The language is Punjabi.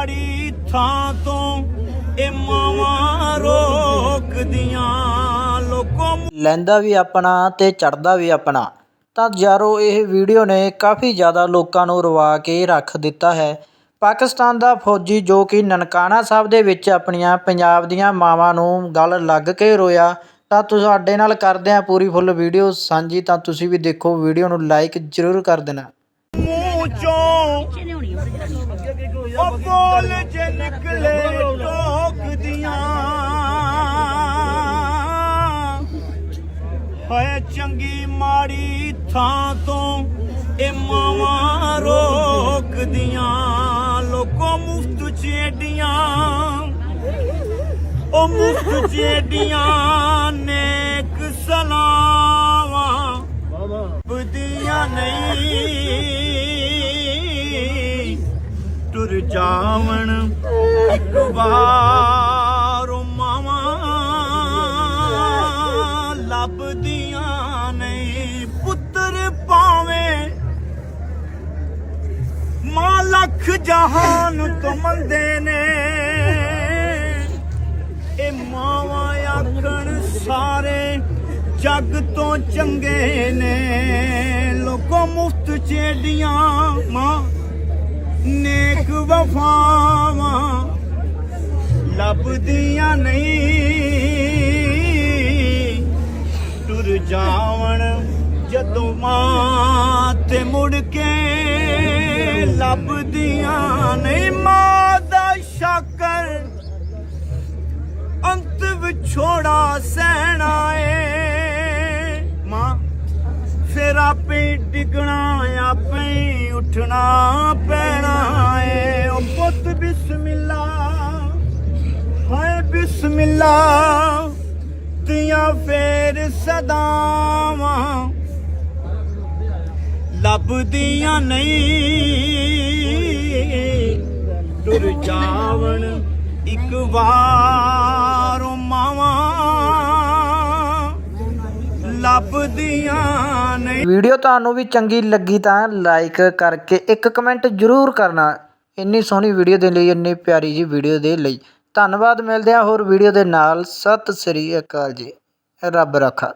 ਮਾੜੀ ਥਾਂ ਤੋਂ ਇਹ ਮਾਵਾਂ ਰੋਕਦੀਆਂ ਲੋਕੋ ਲੈਂਦਾ ਵੀ ਆਪਣਾ ਤੇ ਚੜਦਾ ਵੀ ਆਪਣਾ। ਤਾਂ ਯਾਰੋ ਇਹ ਵੀਡੀਓ ਨੇ ਕਾਫੀ ਜ਼ਿਆਦਾ ਲੋਕਾਂ ਨੂੰ ਰਵਾ ਕੇ ਰੱਖ ਦਿੱਤਾ ਹੈ। ਪਾਕਿਸਤਾਨ ਦਾ ਫੌਜੀ ਜੋ ਕਿ ਨਨਕਾਣਾ ਸਾਹਿਬ ਦੇ ਵਿੱਚ ਆਪਣੀਆਂ ਪੰਜਾਬ ਦੀਆਂ ਮਾਵਾਂ ਨੂੰ ਗਲ ਲੱਗ ਕੇ ਰੋਇਆ ਤਾਂ ਤੁਹਾਡੇ ਨਾਲ ਕਰਦੇ ਹਾਂ ਪੂਰੀ ਫੁੱਲ ਵੀਡੀਓ। ਸਾਂਝੀ ਤਾਂ ਤੁਸੀਂ ਵੀ ਦੇਖੋ ਵੀਡੀਓ ਨੂੰ ਲਾਈਕ ਜ਼ਰੂਰ ਕਰ ਦੇਣਾ। ਮੂੰਹ ਚੋਂ ਉਹ ਬੋਲ ਜੇ ਨਿਕਲੇ ਟੋਕਦੀਆਂ ਹੋਏ ਚੰਗੀ ਮਾੜੀ ਥਾਂ ਤੋਂ ਇਹ ਮਾਵਾਂ ਰੋਕਦੀਆਂ ਲੋਕੋ ਮੁਫਤ ਚੇਡੀਆਂ। ਉਹ ਮੁਫਤ ਚੇਡੀਆਂ ਨੇਕ ਸਲਾਵਾਂ ਟੁਰ ਜਾਵਣ, ਇੱਕ ਵਾਰ ਉਹ ਮਾਵਾਂ ਲੱਭਦੀਆਂ ਨਹੀਂ, ਪੁੱਤਰ ਪਾਵੇਂ ਮਾਂ ਲੱਖ ਜਹਾਨ ਤੋਂ ਮੰਦੇ ਨੇ। ਇਹ ਮਾਵਾਂ ਆਖਣ, ਸਾਰੇ ਜੱਗ ਤੋਂ ਚੰਗੇ ਨੇ, ਲੋਕੋ ਮੁਫਤ ਚੇਡੀਆਂ ਮਾਂ ਨੇਕ ਵਫਾਵਾਂ ਲੱਭਦੀਆਂ ਨਹੀਂ। ਟੁਰ ਜਾਵਣ ਜਦੋਂ ਮਾਂ ਤੇ ਮੁੜ ਕੇ ਲੱਭਦੀਆਂ ਨਹੀਂ। ਮਾਂ ਦਾ ਸ਼ਾਕਰ ਅੰਤ ਵਿਛੋੜਾ ਸਹਿਣਾ ਏ ਮਾਂ, ਫਿਰ ਆਪੇ ਡਿਗਣਾ, ਆਪੇ ਉੱਠਣਾ ਬਿਸਮਿਲ੍ਲਾ ਤੀਆਂ ਫੇਰ ਸਦਾਵਾਂ। ਲੱਭਦੀਆਂ ਨਹੀਂ ਟੁਰ ਜਾਵਣ ਇੱਕ ਵਾਰ ਮਾਵਾਂ। ਲੱਭਦੀਆਂ ਨਹੀਂ। ਵੀਡੀਓ ਤੁਹਾਨੂੰ ਵੀ ਚੰਗੀ ਲੱਗੀ ਤਾਂ ਲਾਈਕ ਕਰਕੇ ਇੱਕ ਕਮੈਂਟ ਜ਼ਰੂਰ ਕਰਨਾ। ਇੰਨੀ ਸੋਹਣੀ ਵੀਡੀਓ ਦੇ ਲਈ, ਇੰਨੀ ਪਿਆਰੀ ਜੀ ਵੀਡੀਓ ਦੇ ਲਈ। ਧੰਨਵਾਦ ਮਿਲਦੇ ਹਾਂ ਹੋਰ ਵੀਡੀਓ ਦੇ ਨਾਲ। ਸਤਿ ਸ੍ਰੀ ਅਕਾਲ ਜੀ। ਰੱਬ ਰੱਖਾ।